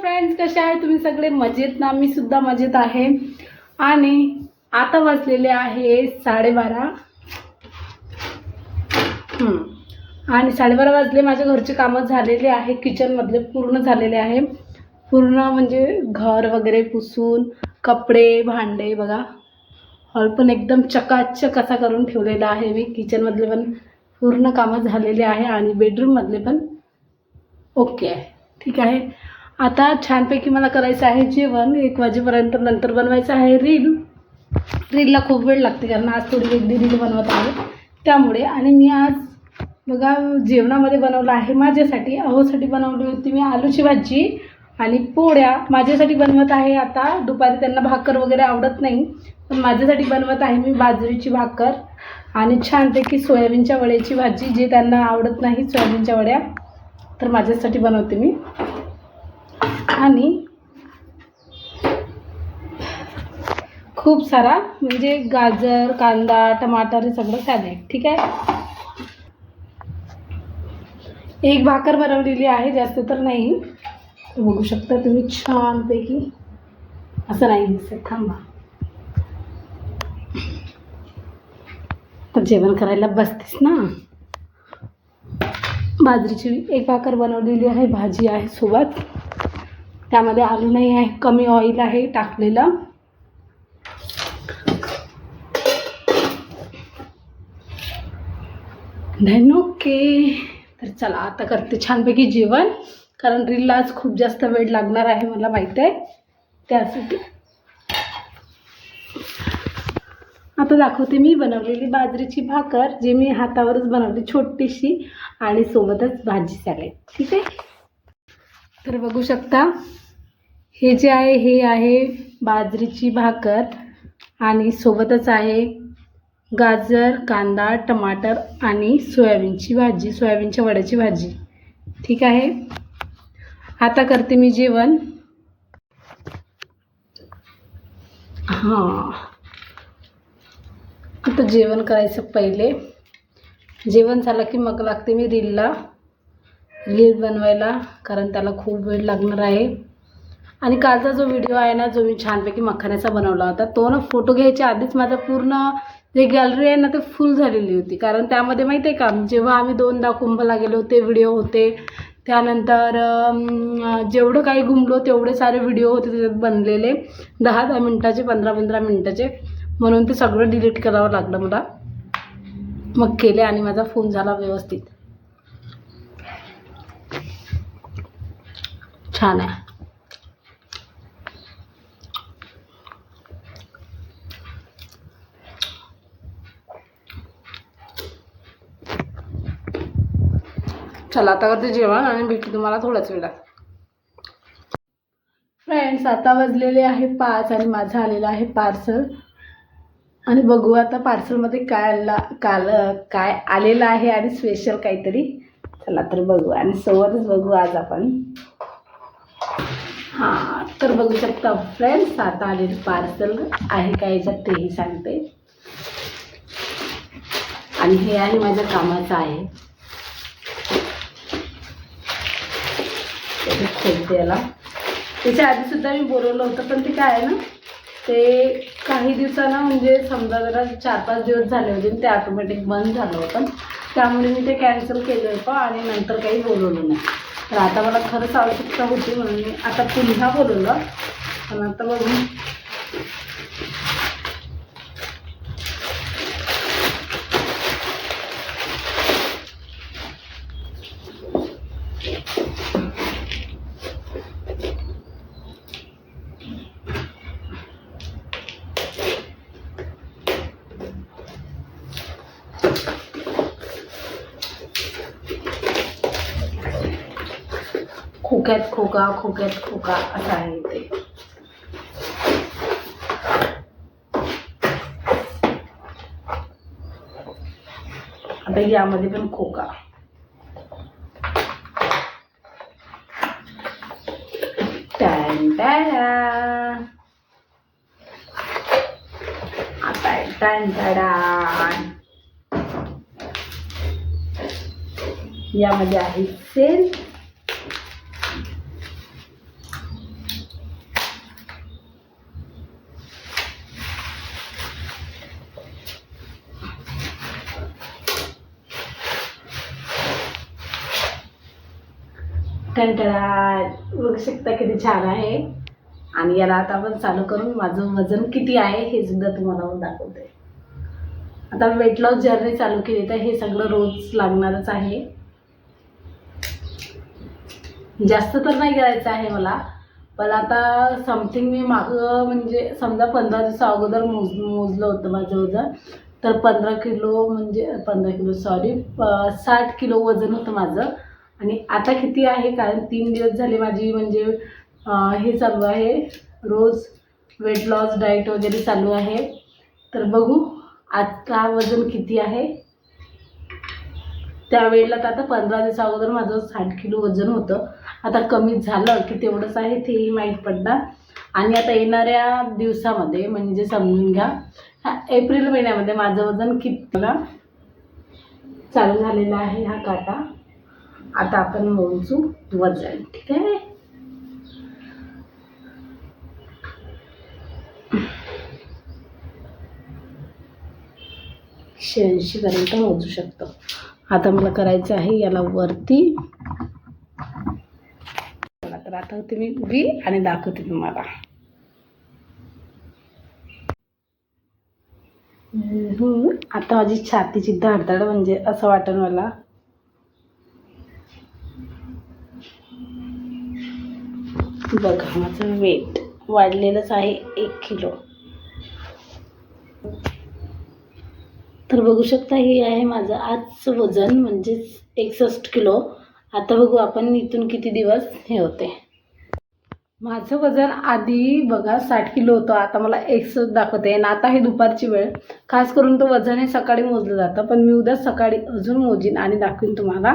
Friends कसे आहे तुम्ही सगळे? मजेत ना? मी सुद्धा मजेत आहे. आणि आता वाजलेले आहे साडेबारा. आणि साडेबारा वाजले माझ्या घरचे कामं झालेले आहे किचनमधले पूर्ण झालेले आहे. पूर्ण म्हणजे घर वगैरे पुसून कपडे भांडे बघा. हॉल पण एकदम चकाचक असा करून ठेवलेला आहे मी. किचनमधले पण पूर्ण कामं झालेले आहे आणि बेडरूममधले पण ओके आहे. ठीक आहे? आता छानपैकी मला करायचं आहे जेवण. एक वाजेपर्यंत नंतर बनवायचं आहे रील. रीलला खूप वेळ लागते कारण आज थोडी वेगळी रील बनवत आहे. त्यामुळे आणि मी आज बघा जेवणामध्ये बनवलं आहे माझ्यासाठी. अहोसाठी बनवली होती मी आलूची भाजी आणि पोळ्या. माझ्यासाठी बनवत आहे आता. दुपारी त्यांना भाकर वगैरे आवडत नाही पण माझ्यासाठी बनवत आहे मी बाजरीची भाकर आणि छानपैकी सोयाबीनच्या वड्याची भाजी. जे त्यांना आवडत नाही सोयाबीनच्या वड्या तर माझ्यासाठी बनवते मी. आणि खूप सारा म्हणजे गाजर कांदा टमाटर हे सगळं सॅलेड ठीक आहे? एक भाकर बनवलेली आहे जास्त तर नाही. बघू शकता तुम्ही छानपैकी. असं नाही दिसत थांबा. तर जेवण करायला बसतेस ना? बाजरीची एक भाकर बनवलेली आहे भाजी आहे सोबत. त्यामध्ये आलू नाही आहे कमी ऑइल आहे टाकलेलं. धन ओके तर चला आता करते छानपैकी जेवण. कारण रीलला आज खूप जास्त वेळ लागणार आहे मला माहीत आहे. त्यासाठी. आता दाखवते मी बनवलेली बाजरीची भाकर जी मी हातावरच बनवली छोटीशी आणि सोबतच भाजी सॅलेड ठीक आहे? तर बघू शकता हे जे आहे हे आहे बाजरीची भाकर आणि सोबतच आहे गाजर कांदा टमाटर आणि सोयाबीनची भाजी सोयाबीनच्या वड्याची भाजी. ठीक आहे? आता करते मी जेवण. हां. आता जेवण करायचं पहिले. जेवण झालं की मग लागते मी रीलला. लीड बनवायला कारण त्याला खूप वेळ लागणार आहे. आणि कालचा जो व्हिडिओ आहे ना जो मी छानपैकी मखाण्याचा बनवला होता तो ना फोटो घ्यायच्या आधीच माझा पूर्ण जे गॅलरी आहे ना ते फुल झालेली होती. कारण त्यामध्ये माहिती आहे का जेव्हा आम्ही दोनदा कुंभला गेलो ते व्हिडिओ होते. त्यानंतर जेवढं काही घुमलो तेवढे सारे व्हिडिओ होते त्याच्यात बनलेले. दहा दहा मिनटाचे पंधरा पंधरा मिनटाचे. म्हणून ते सगळं डिलीट करावं लागलं मला. मग केले आणि माझा फोन झाला व्यवस्थित. छान आहे. चला आता करते जेवण आणि भेटू तुम्हाला थोड्याच वेळात. फ्रेंड्स आता वाजलेले आहे पाच आणि माझं आलेलं आहे पार्सल आणि बघू आता पार्सलमध्ये काय आला काल काय आलेलं आहे आणि स्पेशल काहीतरी. चला तर बघू आणि सोबतच बघू आज आपण. हां तर बघू शकता फ्रेंड्स आता आलेलं पार्सल आहे का याच्यात तेही सांगते. आणि हे आहे माझ्या कामाचं आहे. खोलते याला. त्याच्या आधी सुद्धा मी बोलवलं होतं पण ते काय आहे ना ते काही दिवसानं म्हणजे समजा जरा चार पाच दिवस झाले होते आणि ते ऑटोमॅटिक बंद झालं होतं. त्यामुळे मी ते कॅन्सल केलं होतं आणि नंतर काही बोलवलं नाही. तर आता मला खरंच आवश्यकता होती म्हणून मी आता पुन्हा बोलवलं. पण आता बघून खोक्यात खोका खोक्यात खोका असं आहे ते. आता यामध्ये पण खोका. टॅन यामध्ये आहे सेल. कंटाळा बघू शकता किती छान आहे. आणि याला आता आपण चालू करून माझं वजन किती आहे हे सुद्धा तुम्हाला दाखवते. आता वेट लॉस जर्नी चालू केली तर हे सगळं रोज लागणारच आहे. जास्त तर नाही करायचं आहे मला पण आता समथिंग मी मागं म्हणजे समजा पंधरा दिवसा अगोदर मोज मोजलं होतं माझं वजन तर पंधरा किलो म्हणजे पंधरा किलो सॉरी साठ किलो वजन होतं माझं. आणि आता किती आहे? कारण तीन दिवस झाले माझी म्हणजे हे चालू आहे. रोज वेट लॉस डाएट वगैरे चालू आहे. तर बघू आता वजन किती आहे. त्यावेळेला तर आता पंधरा दिवसा अगोदर माझं साठ किलो वजन होतं. आता कमी झालं की तेवढंच आहे तेही माहीत पडणार. आणि आता येणाऱ्या दिवसामध्ये म्हणजे समजून घ्या एप्रिल महिन्यामध्ये माझं वजन किती चालू झालेला आहे हा काटा. आता आपण मोजू वजन ठीक आहे? शहाऐंशीपर्यंत मोजू शकतो. आता मला करायचं आहे याला वरती. तर आता होते मी उभी आणि दाखवते तुम्हाला. आता माझी छातीची धडधड म्हणजे असं वाटण मला. बघा माझं वेट वाढलेलंच आहे एक किलो तर बघू शकता हे आहे माझं आजचं वजन म्हणजेच एकसष्ट किलो आता बघू आपण इथून किती दिवस हे होते. माझं वजन आधी बघा साठ किलो होतं. आता मला एकसष्ट दाखवते. आणि आता हे दुपारची वेळ. खास करून तो वजन हे सकाळी मोजलं जातं. पण मी उद्या सकाळी अजून मोजीन आणि दाखवीन तुम्हाला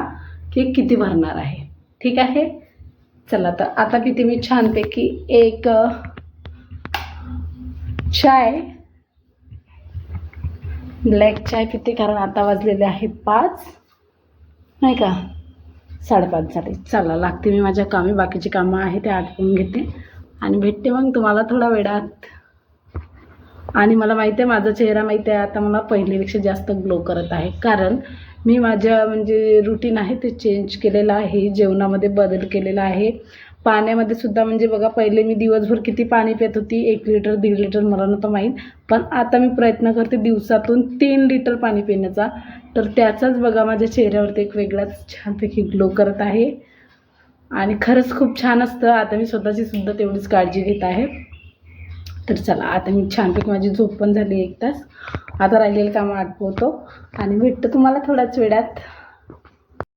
की किती भरणार आहे. ठीक आहे? चला तर आता किती मी छानपैकी एक चाय ब्लॅक चाय पिते कारण आता वाजलेले आहे पाच. नाही का? साडेपाच झाले. चला लागते मी माझ्या कामी बाकीची कामं आहे ते आटपून घेते. आणि भेटते मग तुम्हाला थोडा वेळात. आणि मला माहिती आहे माझा चेहरा माहिती आहे आता मला पहिल्यापेक्षा जास्त ग्लो करत आहे. कारण मी माझ्या म्हणजे रुटीन आहे ते चेंज केलेलं आहे जेवणामध्ये बदल केलेला आहे. पाण्यामध्ये सुद्धा म्हणजे बघा पहिले मी दिवसभर किती पाणी पित होती एक लिटर दीड लिटर मला नव्हतं माहीत. पण आता मी प्रयत्न करते दिवसातून तीन लिटर पाणी पिण्याचा. तर त्याचाच बघा माझ्या चेहऱ्यावरती एक वेगळाच छानपैकी ग्लो करत आहे. आणि खरंच खूप छान असतं. आता मी स्वतःची सुद्धा तेवढीच काळजी घेत आहे. तर चला आता मी छानपैकी माझी झोप पण झाली एक तास. आता राहिलेलं कामं आठवतो आणि भेटतो तुम्हाला थोड्याच वेळात.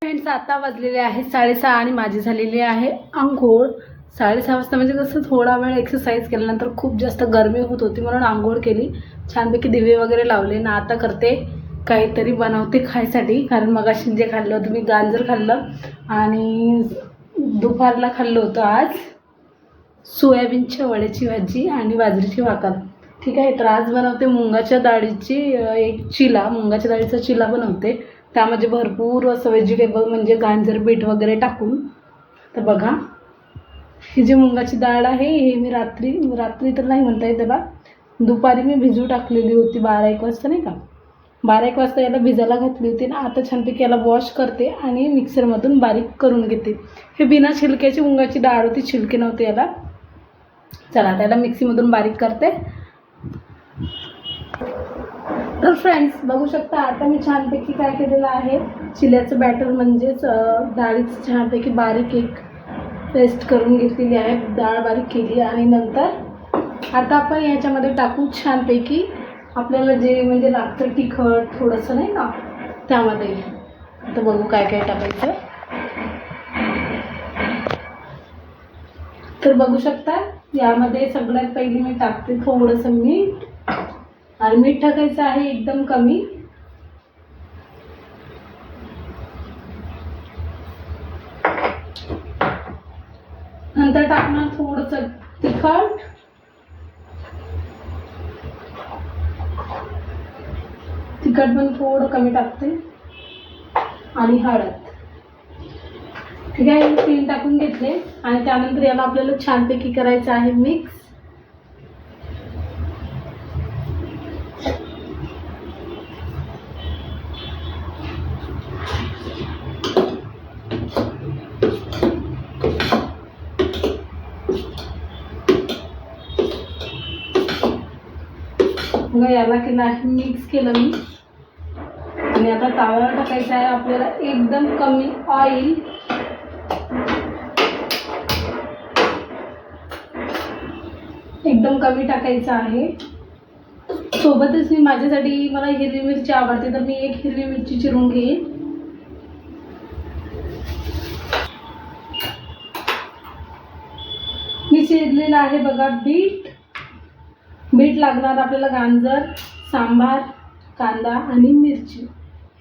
फ्रेंड्स आता वाजलेले आहे साडेसहा आणि माझी झालेली आहे आंघोळ. साडेसहा वाजता म्हणजे कसं थोडा वेळ एक्सरसाइज केल्यानंतर खूप जास्त गरमी होत होती म्हणून आंघोळ केली. छानपैकी दिवे वगैरे लावले. ना आता करते काहीतरी बनवते खायसाठी. कारण मग जे खाल्लं होतं मी गाजर खाल्लं. आणि दुपारला खाल्लं होतं आज सोयाबीनच्या वड्याची भाजी आणि बाजरीची भाकर. ठीक आहे तर आज बनवते. मुंगाच्या डाळीची एक चिला मुंगाच्या डाळीचा चिला बनवते. त्यामध्ये भरपूर असं व्हेजिटेबल म्हणजे गांजर बीट वगैरे टाकून. तर बघा ही जी मुंगाची डाळ आहे हे मी रात्री रात्री तर नाही म्हणता येत त्याला दुपारी मी भिजू टाकलेली होती बारा एक वाजता नाही का? बारा एक वाजता याला भिजायला घातली होती ना आता छानपैकी याला वॉश करते आणि मिक्सरमधून बारीक करून घेते. हे बिना छिलक्याची मुंगाची डाळ होती छिलके नव्हते याला. चला त्याला मिक्सीमधून बारीक करते. तर फ्रेंड्स बघू शकता आता मी छानपैकी काय केलेलं आहे. चिल्याचं बॅटर म्हणजेच डाळीच डाळीचं छानपैकी बारीक एक पेस्ट करून घेतलेली आहे. डाळ बारीक केली आणि नंतर. आता आपण याच्यामध्ये टाकू छानपैकी आपल्याला जे म्हणजे लागतं तिखट थोडंसं नाही का? त्यामध्ये. आता बघू काय काय टाकायचं. तर बघू शकता यामध्ये सगळ्यात पहिली मी टाकते थोडंसं मीठ. आणि मीठ टाकायचं आहे एकदम कमी. नंतर टाकणार थोडंसं तिखट. तिखट पण थोडं कमी टाकते. आणि हळद. ठीक आहे तीन टाकून घेतले. आणि त्यानंतर याला आपल्याला छानपैकी करायचं आहे मिक्स गयाला याला नाही मिक्स केलं मी. आणि आता ताव्यावर टाकायचं आहे आपल्याला एकदम कमी ऑइल एकदम कमी टाकायचं आहे. सोबतच मी माझ्यासाठी मला हिरवी मिरची आवडते तर मी एक हिरवी मिरची चिरून घेईन. मी चिरलेलं आहे बघा बीट. मीठ लागणार आपल्याला गांजर सांबार कांदा आणि मिरची.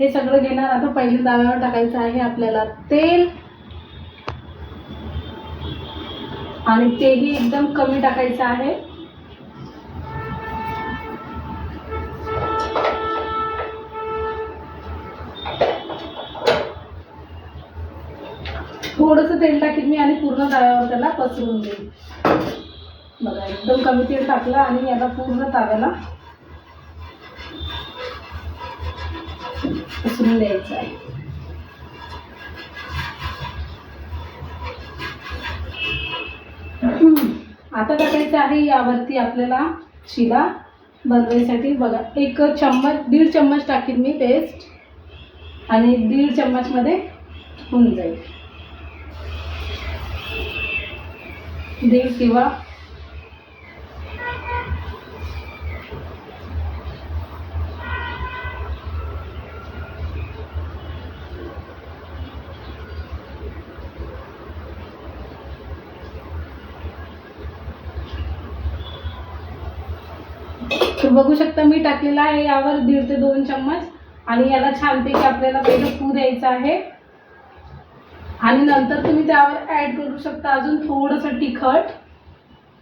हे सगळं घेणार. आता पहिले दाव्यावर टाकायचं आहे आपल्याला तेल. आणि तेही एकदम कमी टाकायचं आहे. थोडंसं तेल टाकीन मी आणि पूर्ण दाव्यावर त्याला पसरून देईन. बघा एकदम कमी तेल टाकलं आणि याला पूर्ण ताव्याला पसरून द्यायचं आहे. आता टाकायचं आहे यावरती आपल्याला शिला बनवायसाठी बघा एक चम्मच दीड चम्मच टाकीन मी पेस्ट आणि दीड चम्मचमध्ये होऊन जाईल. दीड किंवा तर बघू शकता मी टाकलेला आहे यावर दीड ते दोन चम्मच आणि याला छानपैकी आपल्याला पहिलं पू द्यायचं आहे. आणि नंतर तुम्ही त्यावर ॲड करू शकता अजून थोडंसं तिखट.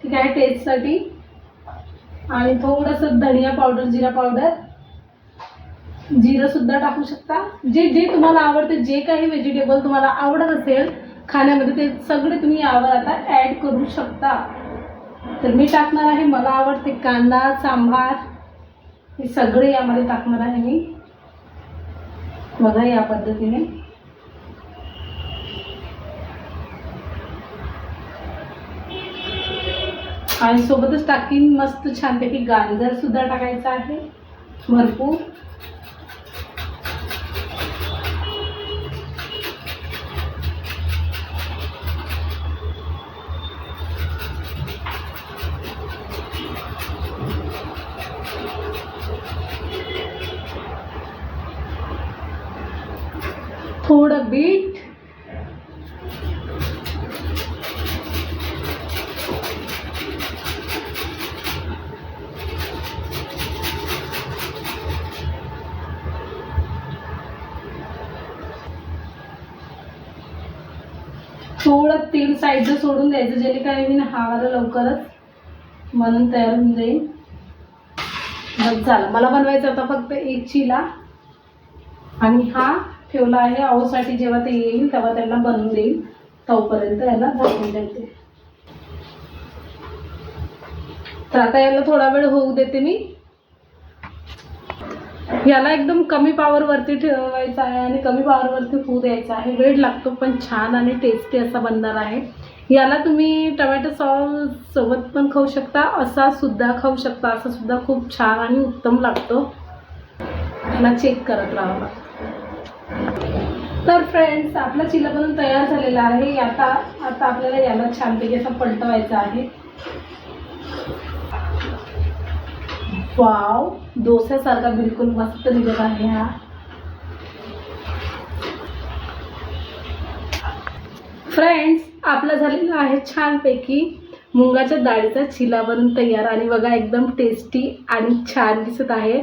ठीक आहे टेस्टसाठी आणि थोडंसं धनिया पावडर जिरा पावडर जिरंसुद्धा टाकू शकता. जे जे तुम्हाला आवडते जे काही व्हेजिटेबल तुम्हाला आवडत असेल खाण्यामध्ये ते सगळे तुम्ही यावर आता ॲड करू शकता. तर मी टाकणार आहे मला आवडते कांदा सांबार. हे सगळे यामध्ये टाकणार आहे मी. बघा या पद्धतीने. आणि सोबतच टाकीन मस्त छानपैकी गाजर सुद्धा टाकायचं आहे. भरपूर. थोडं बीट. थोडं तेल साईडला सोडून द्यायचं जेणेकरून हावाला लवकरच म्हणून तयार होऊन जाईल. बस झालं मला बनवायचं होता फक्त एक चिला. आणि हा ठेवला आहे. आऊसाठी जेव्हा ते येईल तेव्हा त्यांना बनवून देईल. तोपर्यंत याला झाकून देते. तर आता याला थोडा वेळ होऊ देते मी. याला एकदम कमी पॉवरवरती ठेवायचा आहे आणि कमी पॉवरवरती होऊ द्यायचा आहे. वेळ लागतो पण छान आणि टेस्टी असा बनणार आहे. याला तुम्ही टमॅटो सॉस सोबत पण खाऊ शकता असा सुद्धा खाऊ शकता. असा सुद्धा खूप छान आणि उत्तम लागतो. याला चेक करत राहावं लागतं तर फ्रेंड्स आपला चिला बनून तयार झालेला आहे. आता आता आपल्याला याला छानपैकी असं पलटवायचं आहे. वाव डोस्यासारखा बिलकुल मस्त निघत आहे हा. फ्रेंड्स आपला झालेला आहे छानपैकी. मुंगाच्या डाळीचा चिला बनून तयार आणि बघा एकदम टेस्टी आणि छान दिसत आहे.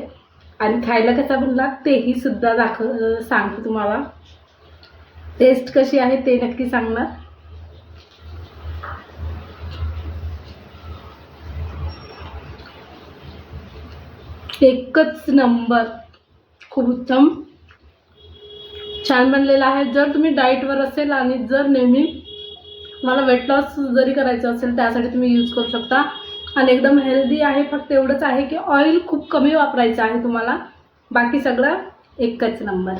आणि खायला कसा बनला तेही सुद्धा दाखव सांगते तुम्हाला. टेस्ट कशी आहे ते नक्की सांगणार. एकच नंबर. खूप उत्तम. छान बनलेला आहे. जर तुम्ही डाईटवर असेल आणि जर नेहमी मला वेट लॉस जरी करायचं असेल त्यासाठी तुम्ही यूज करू शकता. आणि एकदम हेल्दी आहे फक्त एवढंच आहे की ऑइल खूप कमी वापरायचं आहे तुम्हाला. बाकी सगळं एकच नंबर